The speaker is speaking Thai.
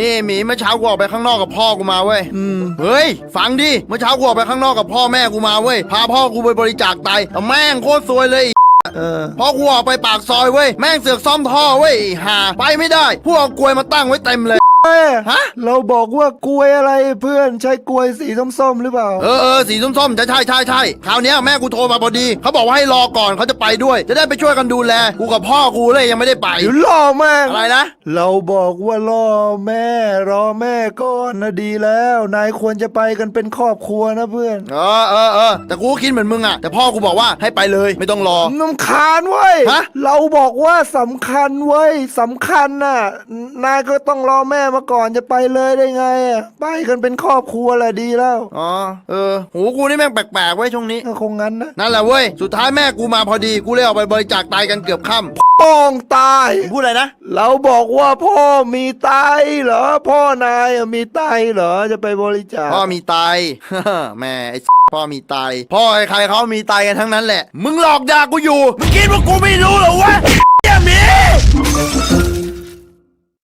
นี่หมีเมื่อเช้ากูออกไปข้างนอกกับพ่อกูมาเว้ยอืมเฮ้ย ฟังดิเมื่อเช้ากูออกไปข้างนอกกับพ่อแม่กูมาเว้ยพาพ่อกูไปบริจาคไตแต่แม่งโคตรซวยเลยเออพอกูออกไปปากซอยเว้ยแม่งเสือกซ่อมท่อเว้ยไอ้ห่าไปไม่ได้ พวกเอากลวยมาตั้งไว้เต็มเลยแม่ ฮะ เราบอกว่ากลวยอะไรเพื่อนใช้กลวยสีส้มๆหรือเปล่า เออเออสีส้มๆใช่ใช่ใช่ใช่คราวเนี้ยแม่กูโทรมาพอดี เขาบอกว่าให้รอก่อนเขาจะไปด้วย จะได้ไปช่วยกันดูแล กูกับพ่อกูเลยยังไม่ได้ไป เดี๋ยวล่อแม่งอะไรนะ เราบอกว่าล่อแม่ รอแม่ก่อนนะดีแล้ว นายควรจะไปกันเป็นครอบครัวนะเพื่อนเออเออเออแต่กูก็คิดเหมือนมึงอะแต่พ่อกูบอกว่าให้ไปเลยไม่ต้องรอ น้ำคาญเว้ย ฮะ เราบอกว่าสำคัญเว้ยสำคัญน่ะ นายก็ต้องรอแม่มาก่อนจะไปเลยได้ไงอะไปกันเป็นครอบครัวแหละดีแล้วอ๋อเออหูกูนี่แม่งแปลกๆไว้ยช่วงนี้ ก็คงงั้นนะนั่นแหละเว้ย สุดท้ายแม่กูมาพอดี กูเลยออกไปบริจาคไตกันเกือบค่ำป้องตาย พูดอะไรนะ เราบอกว่าพ่อมีไตเหรอ พ่อนายอะมีไตเหรอจะไปบริจาคพ่อมีไต แม่ไอ้ พ่อมีไต พ่อใครๆเขามีไตกันทั้งนั้นแหละ มึงหลอกด่ากูอยู่ มึงคิดว่ากูไม่รู้เหรอ